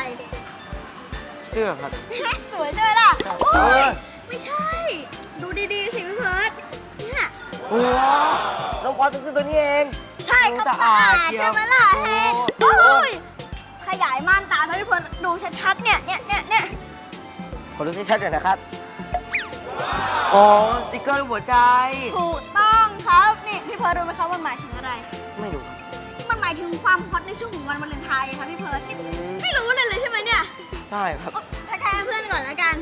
อนี่อะไรเชื่อครับ สวยใช่ไหมล่ะโอ้เอยอไม่ใช่ ดูดีๆสิพี่เพิร์ดเนี่ย โอ้น้องพอจะซื้อตัวนี้เอง ใช่ครับสะสะอาอาดดเชียวใช่ไหมล่ะเฮ้โอ้โอ้ยขยายม่านตาให้พี่เพิร์ดดูชัดๆเนี่ยเนี่ยเนี่ยเนี่ยขอดูชัดๆหน่อยนะครับ อ๋อสติ๊กเกอร์รูปหัวใจ ถูกต้องครับ นี่พี่เพิร์ดรู้ไหมครับมันหมายถึงอะไร ความฮอตในช่วงของวันวาเลนไทน์ครับพี่เพิร์ดนี่ไม่รู้เลยเลยใช่ไหมเนี่ยใช่ครับโอ๊ะทักทายเพื่อนก่อนแล้วกัน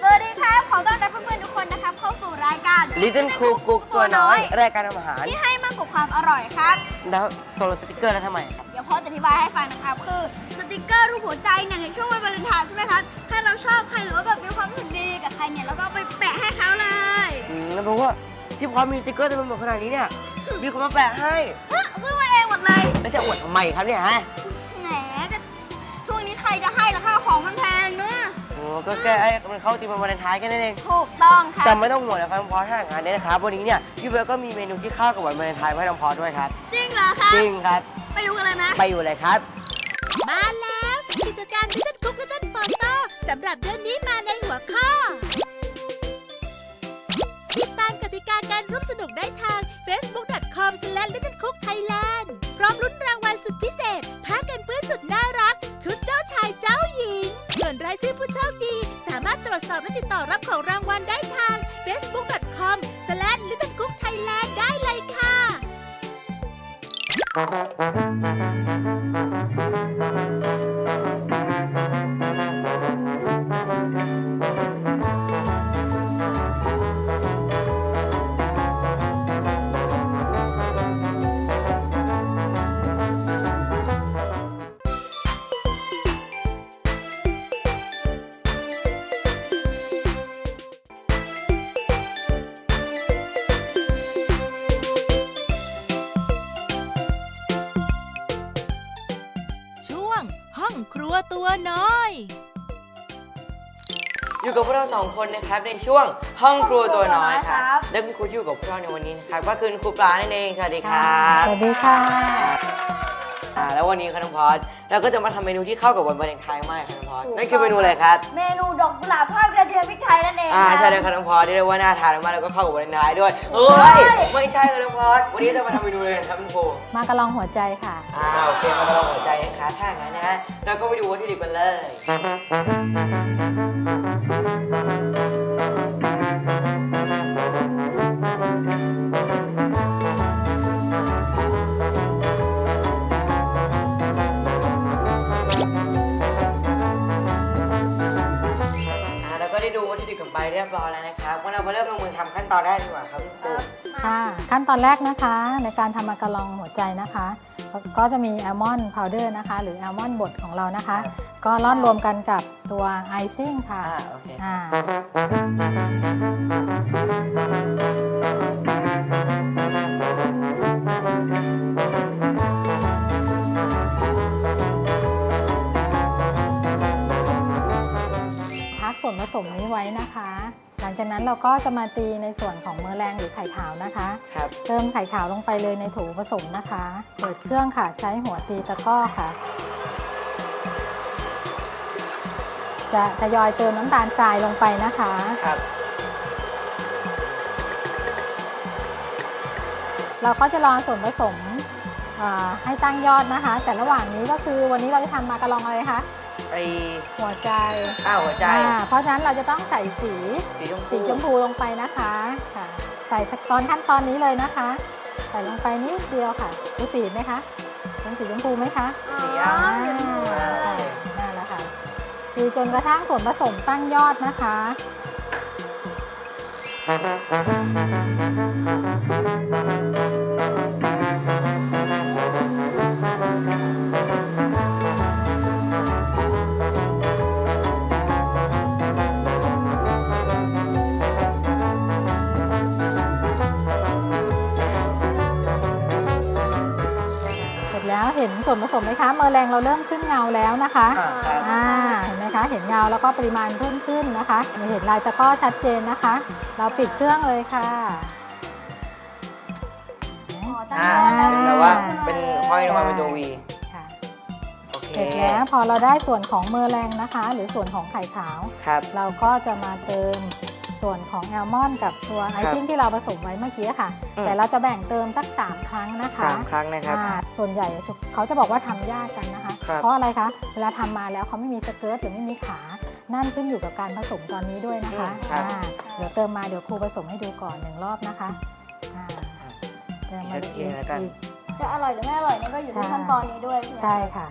สวัสดีครับ ขอต้อนรับเพื่อนๆทุกคนนะครับเข้าสู่รายการ Little Cook กุ๊กตัวน้อย รายการทำอาหาร ที่ให้มากกว่าความอร่อยครับ แล้วตัวสติ๊กเกอร์แล้วทำไมครับ เดี๋ยวพ่อจะอธิบายให้ฟังนะครับ คือสติกเกอร์รูปหัวใจเนี่ยในช่วงวันวาเลนไทน์ใช่ไหมครับถ้าเราชอบใครหรือว่าแบบมีความรู้สึกดีกับใครเนี่ยเราก็เอาไปแปะให้เขาเลยอืมแล้วเพราะว่าที่พอมีสติ๊กเกอร์เต็มไปหมดขนาดนี้เนี่ยมีคนมาแปะให้ ฮะซื้อมา เองหมดเลย แล้วจะอวดทำไมครับเนี่ยฮะแหมก็ช่วงนี้ใครจะให้ราคาของมันแพงเนอะโอ้ก็แค่ให้มันเข้าทีมวันวาเลนไทน์แค่นั้นเองถูกต้องครับแต่ไม่ต้องห่วงนะครับน้องพอสถ้าอย่างนั้นเนี่ยนะครับ วันนี้เนี่ยพี่เบิร์ดก็มีเมนูที่เข้ากับวันวาเลนไทน์มาให้น้องพอสด้วยครับ จริงเหรอครับจริงครับ ไปดูกันเลยไหมไปอยู่เลยครับ มาแล้วกิจกรรม Little Cook Little Photo สำหรับเดือนนี้มาในหัวข้อ ติดตามกติกาการร่วมสนุกได้ทาง facebook.com/littlecookthailand สุดพิเศษ ผ้ากันเปื้อนสุดน่ารัก ชุดเจ้าชายเจ้าหญิงส่วนรายชื่อผู้โชคดี สามารถตรวจสอบและติดต่อรับของรางวัลได้ทาง facebook.com/littlecookthailand ได้เลยค่ะ ครัวตัวน้อย อยู่กับพวกเราสองคนนะครับในช่วงห้องครัวตัวน้อยคครัรับบและคุณครูที่อยู่กับพวกเราในวันนี้นะครับก็คือคุณครูปลานั่นเองสวัสดีครับสวัสดีค่ะอ่าแล้ววันนี้ครับน้องพอสเราก็จะมาทำเมนูที่เข้ากับวันวาเลนไทน์มากครับน้องพอสนั่นคือเมนูอะไรครับ เมนูดอกกุหลาบทอ องอ่าครับใช่เลยครับน้องพอสเรียกได้ว่าน่าทานมากแล้วก็เข้ากับวาเลนไทน์ด้วยเฮ้ยเฮ้ยไม่ใช่เลยน้องพอสวันนี้จะมาทำเมนูอะไรกันครับคุณครูมากระลองหัวใจค่ะ อ่าโอเคมาลองหัวใจนะคะถ้าอย่างนั้นนะฮะเราก็ไปดูวัตถุดิบกันเลย ตอนแรกดีกว่าครับคุณครูค่ะขั้นตอนแรกนะคะในการทำมากระลองหัวใจนะคะ ก็จะมีแอลมอนด์พาวเดอร์นะคะ หรือแอลมอนด์บดของเรานะคะ ก็ร่อนรวมกันกับตัวไอซิ่งค่ะอ่าโอเคอ่าพักส่วนผสมนี้ไว้นะคะ หลังจากนั้นเราก็จะมาตีในส่วนของเมอแรงหรือไข่ขาวนะคะครับเติมไข่ขาวลงไปเลยในโถูผสมนะคะ เปิดเครื่องค่ะใช้หัวตีตะกร้อค่ะ จะทยอยเติมน้ำตาลทรายลงไปนะคะครับเราก็จะรอส่วนผสมอ่าให้ตั้งยอดนะคะ แต่ระหว่างนี้ก็คือวันนี้เราจะทำมากระลองอะไรคะ ไอหัวใจอ้าวหัวใจ อ่าเพราะฉะนั้นเราจะต้องใส่สีสีชมพูสีชมพูลงไปนะคะค่ะ ใส่ตอนขั้นตอนนี้เลยนะคะ ใส่ลงไปนิดเดียวค่ะดูสีไหมคะเป็นสีชมพูไหมคะสีอ๋อะอเดี๋ยวดูเลยนั่นแหละค่ะคือจนกระทั่งส่วนผสมตั้งยอดนะคะ วเห็นส่วนผสมไหมคะ เมอร์แรงเราเริ่มขึ้นเงาแล้วนะคะอ่าครับอ่าเห็นไหมคะ เห็นเงาแล้วก็ปริมาณเพิ่มขึ้นนะคะ เห็นลายตะกร้อชัดเจนนะคะ เราปิดเครื่องเลยค่ะอ่าอ่าเป็นแบบว่าเป็นห้อยลงมาเป็นตัววีค่ะโอเคเสร็จแล้วพอเราได้ส่วนของเมอร์แรงนะคะ หรือส่วนของไข่ขาวครับเราก็จะมาเติม ส่วนของแอลมอนด์กับตัวไอซิ่งที่เราผสมไว้เมื่อกี้ค่ะอืมแต่เราจะแบ่งเติมสัก 3 ครั้งนะคะสามครั้งนะครับอ่าส่วนใหญ่เขาจะบอกว่าทำยากกันนะคะครับเพราะอะไรคะ เวลาทำมาแล้วเขาไม่มีสเกิร์ตหรือไม่มีขา นั่นขึ้นอยู่กับการผสมตอนนี้ด้วยนะคะอืมครับอ่าเดี๋ยวเติมมาเดี๋ยวครูผสมให้ดูก่อนหนึ่งรอบนะคะอ่าเติมมาชัดเจนแล้วกันอีกจะอร่อยหรือไม่อร่อยนี่ก็อยู่ที่ใช่ขั้นตอนนี้ด้วยใช่ไหมใช่ค่ะ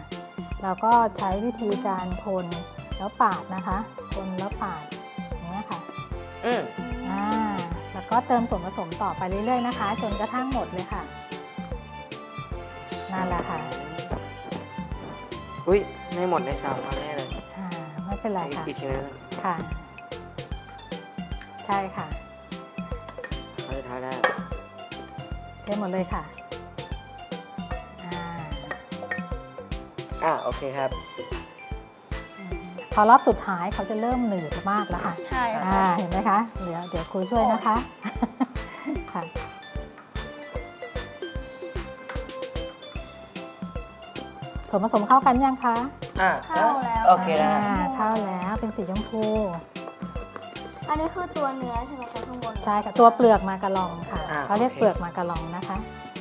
เราก็ใช้วิธีการคนแล้วปาดนะคะคนแล้วปาด อืมอ่าแล้วก็เติมส่วนผสมต่อไปเรื่อยๆนะคะ จนกระทั่งหมดเลยค่ะ นั่นแหละค่ะอุ้ยไม่หมดในสามครั้งแน่เลยอ่าไม่เป็นไรค่ะ ปิดทีนึงค่ะ ใช่ค่ะเขาจะทายได้เทหมดเลยค่ะอ่า อ่าโอเคครับ พอรอบสุดท้ายเขาจะเริ่มหนืดมากแล้วค่ะใช่ค่ะอ่าเห็นไหมคะ เดี๋ยวเดี๋ยวครูช่วยนะคะค่ะส่วนผสมเข้ากันยังคะอ่าเข้าแล้วโอเคนะอ่าเข้าแล้วเป็นสีชมพู อันนี้คือตัวเนื้อใช่ไหมคะข้างบน ใช่ค่ะตัวเปลือกมากะลองค่ะ อ่าเขาเรียกโอเค เปลือกมากะลองนะคะ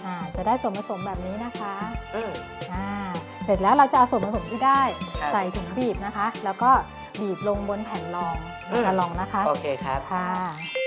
อ่าจะได้ส่วนผสมแบบนี้นะคะอืม อ่าเส ร็จแล้วเราจะเอาส่วนผสมที่ได้ครับใส่ถุงบีบนะคะ แล้วก็บีบลงบนแผ่นรองอืมมากะลองนะคะโอเคครับค่ะ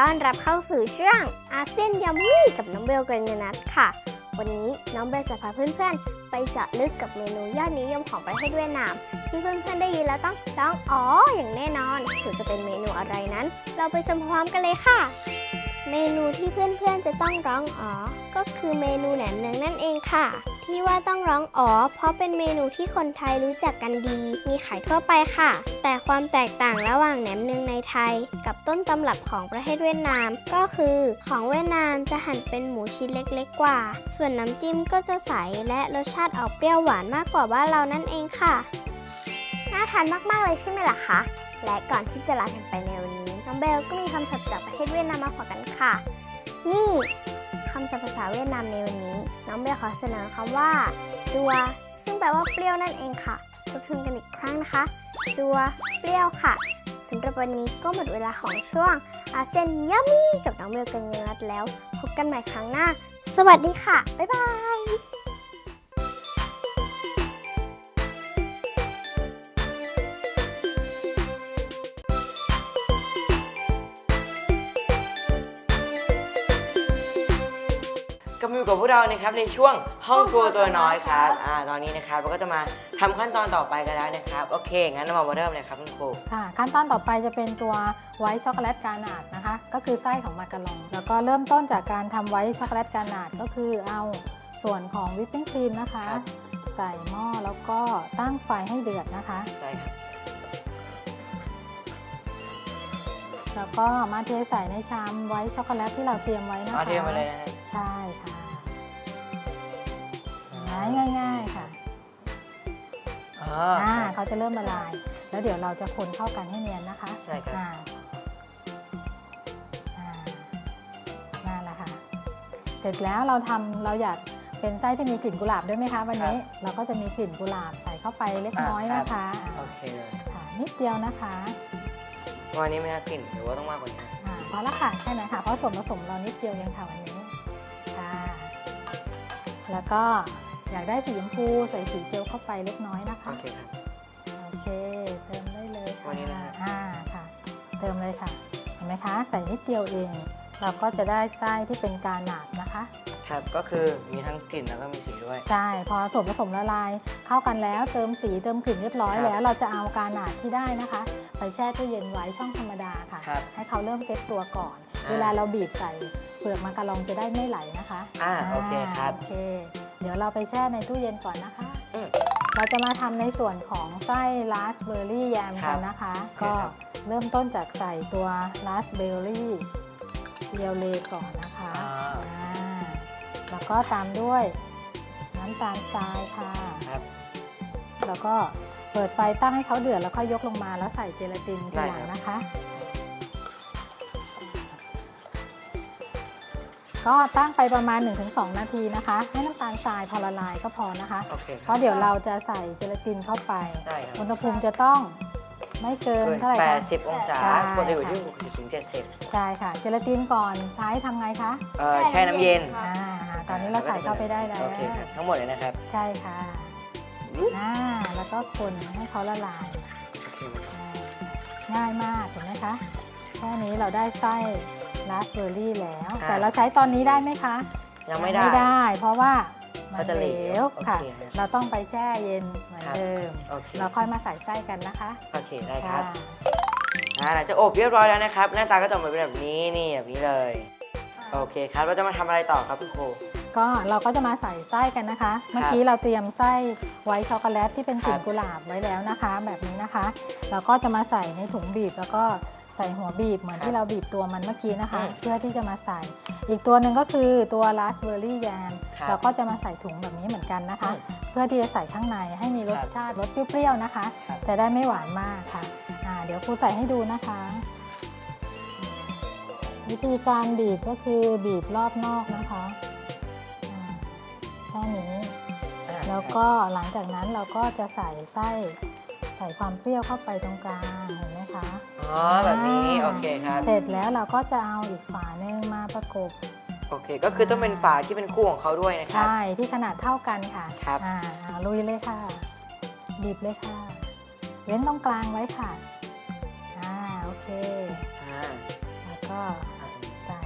ต้อนรับเข้าสู่ช่วงอาเซียนยัมมี่กับน้องเบลกัญญนัทค่ะ วันนี้น้องเบลจะพาเพื่อนๆ ไปเจาะลึกกับเมนูยอดนิยมของประเทศเวียดนาม ที่เพื่อนๆได้ยินแล้วต้องร้องอ๋ออย่างแน่นอนถึงจะเป็นเมนูอะไรนั้น เราไปชมพร้อมกันเลยค่ะ เมนูที่เพื่อนๆจะต้องร้องอ๋อก็คือเมนูแหนมเนืองนั่นเองค่ะ ที่ว่าต้องร้องอ๋อ เพราะเป็นเมนูที่คนไทยรู้จักกันดี มีขายทั่วไปค่ะ แต่ความแตกต่างระหว่างแหนมเนืองในไทย กับต้นตำรับของประเทศเวียดนาม ก็คือ ของเวียดนามจะหั่นเป็นหมูชิ้นเล็กๆกว่า ส่วนน้ำจิ้มก็จะใสและรสชาติออกเปรี้ยวหวานมากกว่าบ้านเรานั่นเองค่ะ น่าทานมากๆเลยใช่ไหมล่ะคะและก่อนที่จะลากันไปในวันนี้น้องเบลก็มีคำศัพท์จากประเทศเวียดนามมาฝากกันค่ะ นี่ คำศัพท์ภาษาเวียดนามในวันนี้ น้องเบลขอเสนอคำว่า จัว ซึ่งแปลว่าเปรี้ยวนั่นเองค่ะทบทวนกันอีกครั้งนะคะ จัว เปรี้ยวค่ะสำหรับวันนี้ก็หมดเวลาของช่วงอาเซียนยัมมี่กับน้องเบลกันเงินรัตแล้ว พบกันใหม่ครั้งหน้า สวัสดีค่ะ บ๊ายบาย พวกเรานะครับในช่วงห้องครัวตัวน้อยครับอ่าตอนนี้นะครับเราก็จะมาทำขั้นตอนต่อไปกันแล้วนะครับ โอเค งั้นเรามาเริ่มเลยครับคุณครูค่ะขั้นตอนต่อไปจะเป็นตัวไวท์ช็อกโกแลตกานาดนะคะ ก็คือไส้ของมากะลอง แล้วก็เริ่มต้นจากการทำไวท์ช็อกโกแลตกานาดก็คือเอาส่วนของวิปปิ้งครีมนะคะครับใส่หม้อแล้วก็ตั้งไฟให้เดือดนะคะได้ครับแล้วก็มาเทใส่ในชามไวท์ช็อกโกแลตที่เราเตรียมไว้นะคะเอาเทมาเลยนะฮะใช่ค่ะ ง่ายง่ายๆค่ะอ๋ออ่าครับเขาจะเริ่มละลาย แล้วเดี๋ยวเราจะคนเข้ากันให้เนียนนะคะใช่ครับ อ่าอ่านั่นแหละค่ะ เสร็จแล้วเราทำเราอยากเป็นไส้ที่มีกลิ่นกุหลาบด้วยไหมคะวันนี้เราก็จะมีกลิ่นกุหลาบใส่เข้าไปเล็กน้อยนะคะโอเคเลยค่ะนิดเดียวนะคะ วันนี้ไหมครับกลิ่นหรือว่าต้องมากกว่านี้ อ่าพอละค่ะแค่นั้นค่ะเพราะส่วนผสมเรานิดเดียวเองค่ะวันนี้ค่ะแล้วก็ อยากได้สีชมพูใส่สีเจลเข้าไปเล็กน้อยนะคะ โอเคครับ โอเค เติมได้เลยค่ะวันนี้นะครับอ่าค่ะ เติมเลยค่ะ เห็นไหมคะ ใส่นิดเดียวเอง เราก็จะได้ไส้ที่เป็นการหนาสนะคะ ครับ ก็คือมีทั้งกลิ่นแล้วก็มีสีด้วย ใช่ พอส่วนผสมละลาย เข้ากันแล้วเติมสีเติมกลิ่นเรียบร้อยครับแล้ว เราจะเอาการหนาดที่ได้นะคะ ไปแช่ตู้เย็นไว้ช่องธรรมดาค่ะ ครับให้เขาเริ่มเซ็ตตัวก่อน อ่าเวลาเราบีบใส่เปลือกมังกรลองจะได้ไม่ไหลนะคะอ่าโอเคครับ โอเค เดี๋ยวเราไปแช่ในตู้เย็นก่อนนะคะ อืม เราจะมาทำในส่วนของไส้ราสเบอร์รี่แยมครักับนนะคะโอเคก็ครับ เริ่มต้นจากใส่ตัวราสเบอร์รี่เพียวเลก่อนนะคะอ่าอ่าแล้วก็ตามด้วยน้ำตาลทรายค่ะ ครับ แล้วก็เปิดไฟตั้งให้เขาเดือดแล้วค่อยยกลงมาแล้วใส่เจลาตินทีได้หลังครับ นะคะ ก็ตั้งไปประมาณ 1-2 นาทีนะคะ ให้น้ำตาลทรายพอละลายก็พอนะคะ โอเคคเพรับ ราะเดี๋ยวเราจะใส่เจลาตินเข้าไป ได้ครับ อุณหภูมิจะต้องไม่เกินเกินเท่าไหร่คะ 80 องศาใช่ปกติอยู่ที่ค่ะ60ถึง70ใช่ค่ะ เจลาตินก่อนใช้ทำไงคะเอ่อแช่น้ำเย็นอ่าตอนนี้เราใส่เข้าไปได้แล้วโอเคครับทั้งหมดเลยนะครับ ใช่ค่ะอ่าแล้วก็คนให้เขาละลายโอเคไหมอ่าง่ายมากเห็นไหมคะ แค่นี้เราได้ไส้ ราสเบอร์รี่แล้วแต่เราใช้ตอนนี้ได้ไหมคะยังไม่ได้ไม่ได้ เพราะว่ามันก็จะเหเหลลววค่ะ โอเคครับเราต้องไปแช่เย็นเหมือนครับ เดิม โอเคเราค่อยมาใส่ไส้กันนะคะโอเคได้ครับค่ะอ่าหลังจากอบเรียบร้อยแล้วนะครับ หน้าตาก็จะออกมาเป็นแบบนี้นี่แบบนี้เลย โอเคครับเราจะมาทำอะไรต่อครับคุณครู ก็เราก็จะมาใส่ไส้กันนะคะ เมื่อกี้เราเตรียมไส้ไวท์ช็อกโกแลตที่เป็นกลิ่นครับ กุหลาบไว้แล้วนะคะ แบบนี้นะคะ เราก็จะมาใส่ในถุงบีบแล้วก็ ใส่หัวบีบเหมือนที่เราบีบตัวมันเมื่อกี้นะคะอืมเพื่อที่จะมาใส่ อีกตัวหนึ่งก็คือตัวราสเบอร์รี่แยมครับเราก็จะมาใส่ถุงแบบนี้เหมือนกันนะคะอืมเพื่อที่จะใส่ข้างในให้มีรสครับชาติรสเปรี้ยวๆนะคะครับจะได้ไม่หวานมากค่ะอ่าเดี๋ยวครูใส่ให้ดูนะคะ วิธีการบีบก็คือบีบรอบนอกนะคะอ่าแค่นี้อ่าแล้วก็หลังจากนั้นเราก็จะใส่ไส้ ใส่ความเปรี้ยวเข้าไปตรงกลางเห็นไหมคะอ๋อแบบนี้อ่าโอเคครับเสร็จแล้วเราก็จะเอาอีกฝาหนึ่งมาประกบโอเค ก็คือต้องเป็นฝาที่เป็นคู่ของเขาด้วยนะครับ ใช่ที่ขนาดเท่ากันค่ะครับอ่าอ่าลุยเลยค่ะบีบเลยค่ะ เว้นตรงกลางไว้ค่ะอ่าโอเคอ่าแล้วก็ใส่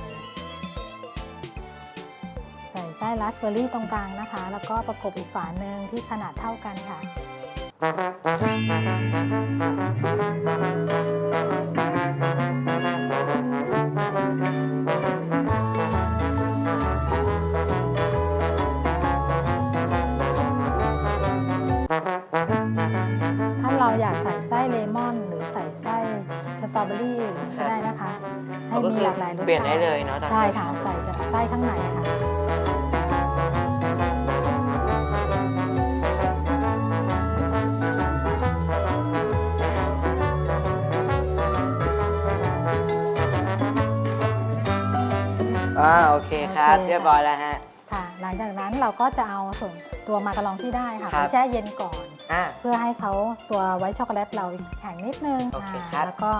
ใส่ไส้ราสเบอร์รี่ตรงกลางนะคะ แล้วก็ประกบอีกฝาหนึ่งที่ขนาดเท่ากันค่ะ ถ้าเราอยากใส่ไส้เลมอนหรือใส่ไส้สตรอเบอรี่ก็ได้นะคะ ให้ก็มีคือหลากหลายรสชาติเปลี่ยนได้เลยเนาะตามใช่ใจค่ะชอบใส่จากไส้ข้างในค่ะ คครับโอเคเรียบร้อยแล้วฮะ ค่ะ หลังจากนั้นเราก็จะเอาส่วนตัวมาการองที่ได้ค่ะครัไปบ แช่เย็นก่อน อ่า เพื่อให้เขาตัวไวท์ช็อกโกแลตเราแข็งนิดนึงโอเคอ่าครับ แล้วก็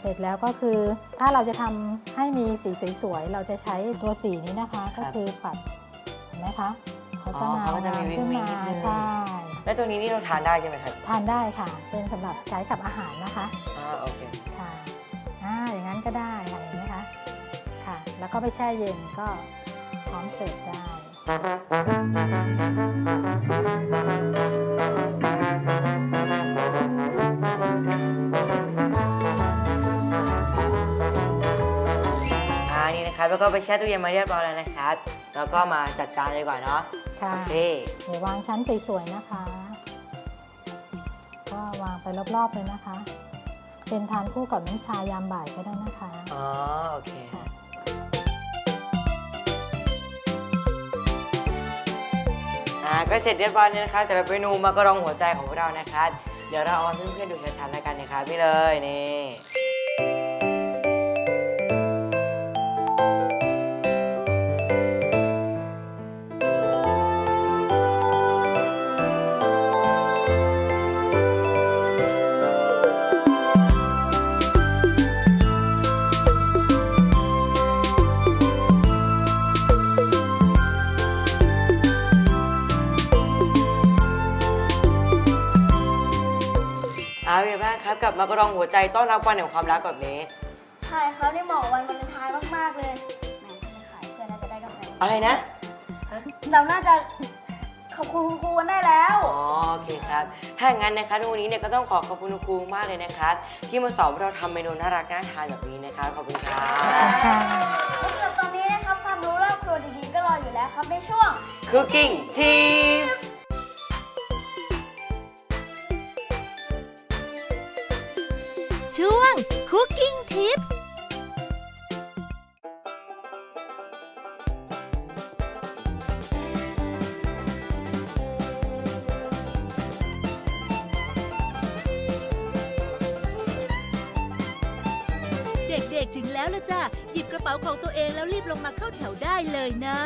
เสร็จแล้วก็คือ ถ้าเราจะทำให้มีสีสวยๆ เราจะใช้ตัวสีนี้นะคะ ก็คือปัดเห็นไหมคะเขาจะมาเขาก็จะมีขึ้นวิงมาๆนิดนึง ใช่แล้วตัวนี้นี่เราทานได้ใช่ไหมครับทานได้ค่ะ เป็นสำหรับใช้กับอาหารนะคะอ่าโอเค ค่ะอ่าอย่างนั้นก็ได้ค่ะ แล้วก็ไปแช่เย็นก็พร้อมเสิร์ฟได้อ่านี่นะครับแล้วก็ไปแช่ตู้เย็นมาเรียบร้อยแล้วนะครับ แล้วก็มาจัดจานเลยดีกว่าเนาะค่ะโอเคเดี๋ยววางชั้นสวยๆนะคะ ก็วางไปรอบๆเลยนะคะ เป็นทานคู่กับน้ำชายามบ่ายก็ได้นะคะอ๋อโอเค ค่ะ ก็เสร็จเรียบร้อยแล้วนะคะสำหรับเมนูมากระรองหัวใจของพวกเรานะคะ เดี๋ยวเราเอาให้เพื่อนๆดูชัดๆแล้วกันนะคะพี่เลยนี่ มากระรองหัวใจต้อนรับวันแห่งความรักแบบนี้ ใช่ครับนี่เหมาะกับวันวาเลนไทน์มากๆเลยแหมไม่ขายเพื่อนน่าจะได้กำไรอะไรนะ เราน่าจะขอบคุณคุณครูกันได้แล้ว อ๋อโอเคครับ ถ้าอย่างนั้นนะครับวันนี้เนี่ยก็ต้องขอขอบคุณคุณครูมากเลยนะครับที่มาสอนพวกเราทำเมนูน่ารักน่าทานแบบนี้นะครับขอบคุณครับค่ะสำหรับตอนนี้นะครับความรู้รอบครัวดีๆก็รออยู่แล้วครับในช่วง Cooking Tips Cooking Tips เด็กๆถึงแล้วละจ้ะ หยิบกระเป๋าของตัวเองแล้วรีบลงมาเข้าแถวได้เลยนะ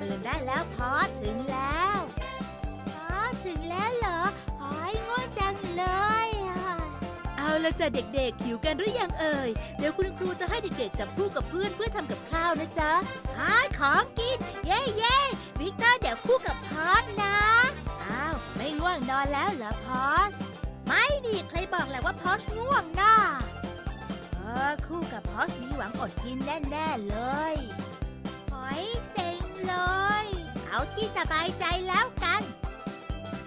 ตื่นได้แล้วพอถึงแล้ว ละจ้ะเด็กๆหิวกันหรือยังเอ่ย เดี๋ยวคุณครูจะให้เด็กๆจับคู่กับเพื่อนเพื่อทำกับข้าวนะจ๊ะหาของกิน เย้เย้วิกเตอร์เดี๋ยวคู่กับพอสนะ อ้าว ไม่ง่วงนอนแล้วเหรอพอสไม่ดิใครบอกแหละว่าพอสง่วงน่ะเออคู่กับพอสมีหวังอดกินแน่ๆเลยหอยเซ็งเลย เอาที่สบายใจแล้วกัน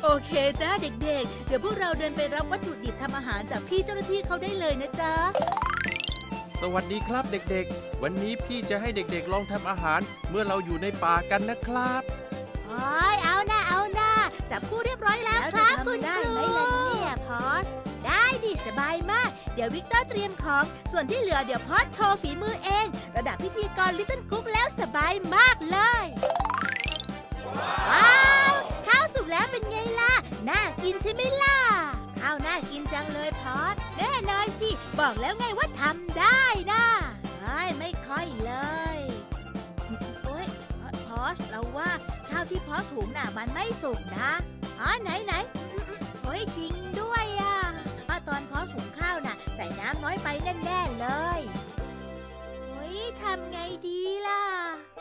โอเคจ้าเด็กๆ เดี๋ยวพวกเราเดินไปรับวัตถุดิบทำอาหารจากพี่เจ้าหน้าที่เขาได้เลยนะจ๊ะ สวัสดีครับเด็กๆ วันนี้พี่จะให้เด็กๆลองทำอาหารเมื่อเราอยู่ในป่ากันนะครับ โอ้ยเอาหน้าเอาหน้าจับคู่เรียบร้อยแล้วครับคุณครูได้ไหมล่ะเนี่ยพอสได้ดิสบายมาก เดี๋ยววิกเตอร์เตรียมของ ส่วนที่เหลือเดี๋ยวพอสโชว์ฝีมือเอง ระดับพิธีกรลิตเติ้ลคุกแล้วสบายมากเลย ว้าวข้าวสุกแล้วเป็นไงล่ะ น่ากินใช่ไหมล่ะข้าวน่ากินจังเลยพอสแน่นอนสิ บอกแล้วไงว่าทำได้นะเฮ้ยไม่ค่อยเลยโอ๊ยพอสเราว่าข้าวที่พอสหุงน่ะมันไม่สุกนะอ๋อไหนไหนอืมอืมเฮ้ยจริงด้วยอะว่าตอนพอสหุงข้าวน่ะใส่น้ำน้อยไปแน่ๆเลย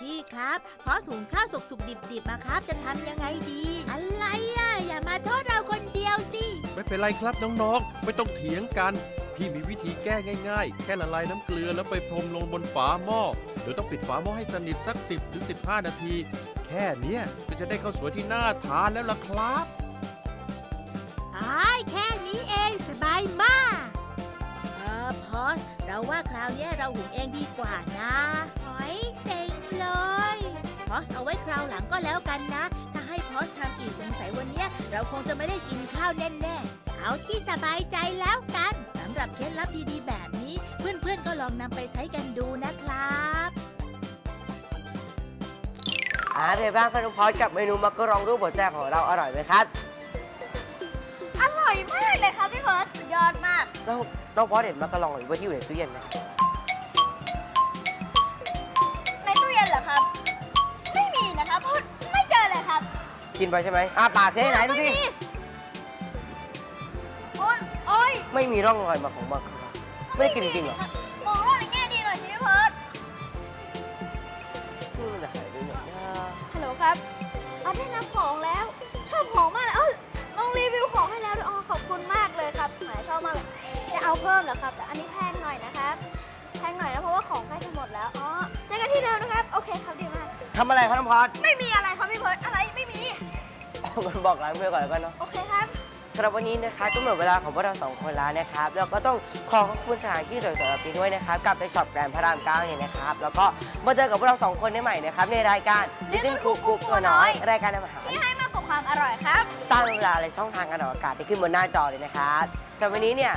พี่ครับพอสหุงข้าวสุกๆดิบๆมาครับ จะทำยังไงดี อะไรอะ อย่ามาโทษเราคนเดียวสิ ไม่เป็นไรครับน้องๆ ไม่ต้องเถียงกัน พี่มีวิธีแก้ง่าย ๆ แค่ละลายน้ำเกลือแล้วไปพรมลงบนฝาหม้อ เดี๋ยวต้องปิดฝาหม้อให้สนิทสัก 10ถึง15 นาที แค่เนี้ยก็จะได้ข้าวสวยที่น่าทานแล้วล่ะครับอ้ายแค่นี้เองสบายมากเออพอสเราว่าคราวเนี้ยเราหุงเองดีกว่านะหอยเซ็ง เลยพอสเอาไว้คราวหลังก็แล้วกันนะ ถ้าให้พอสทำอีกสงสัยวันเนี้ยเราคงจะไม่ได้กินข้าวแน่ๆ เอาที่สบายใจแล้วกันสำหรับเคล็ดลับดีๆแบบนี้ เพื่อนๆก็ลองนำไปใช้กันดูนะครับอ่าเป็นไงบ้างครับน้องพอสกับเมนูมากระรองรูปหัวใจของเราอร่อยไหมครับอร่อยมากเลยครับพี่เพิร์สสุดยอดมาก แล้วน้องพอสเห็นมากระรองหรือว่าที่อยู่ในตู้เย็นไหม กินไปใช่ไหมอ่าปากเจ๊ไหนดูสิไม่มีโอ๊ยโอ๊ยไม่มีร่องรอยมาของมากระรองไม่ได้กินจริงๆเหรอมองโลกในแง่ดีหน่อยสิพี่เพิร์สอืมจะหายไปไหนนะฮัลโหลครับเอาได้นำของแล้ว ชอบของมากเลยเอ้าลองรีวิวของให้แล้วด้วยอ๋อขอบคุณมากเลยครับแหมชอบมากเลยจะเอาเพิ่มเหรอครับ แต่อันนี้แพงหน่อยนะครับ แพงหน่อยนะเพราะว่าของใกล้จะหมดแล้ว อ๋อเจอกันที่เดิมนะครับ โอเคครับดีมาก ทำอะไรครับน้องพอสไม่มีอะไรครับพี่เพิร์ดอะไรไม่มี มันบอกร้านเพื่อนก่อนแล้วกันเนาะ โอเคครับ สำหรับวันนี้นะคะก็หมดเวลาของพวกเราสองคนแล้วนะครับ แล้วก็ต้องขอขอบคุณสถานที่สวยๆแบบนี้ด้วยนะครับ กับในช็อปแกรนด์พระรามเก้าเนี่ยนะครับ แล้วก็มาเจอกับพวกเราสองคนได้ใหม่นะครับในรายการ Little Cook กุ๊กตัวน้อย รายการทำอาหารที่ให้มากกว่าความอร่อยครับ ตามเวลาเลยช่องทางการออกอากาศที่ขึ้นบนหน้าจอเลยนะครับสำหรับวันนี้เนี่ย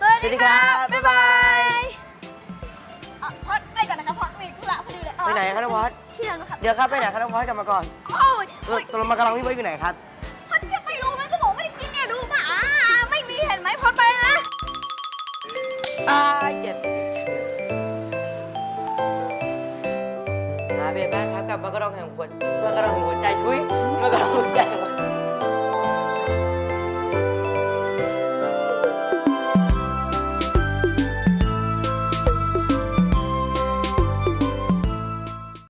สวัสสวัสดีดีคครัรับบบ๊ายบายอะพอดไปก่อนนะครับพอด ไปไหนครับน้องพอสที่เดิมนะครับเดี๋ยวครับไปไหนครับน้องพอสกลับมาก่อนโอ้ยตัวตัวมากระลองพี่เบิร์ดอยู่ไหนครับพอดจะไปรู้ไหมก็บอกไม่ได้กินเนี่ยดูป่ะอ่าไม่มีเห็นไหมพอดไปนะ อ่าเจ็ดอ่าเป็นบ้านครับกับมากระรองแห่งหัวมากระรองแห่งหัวใจทุยมากระรองหัวใจของ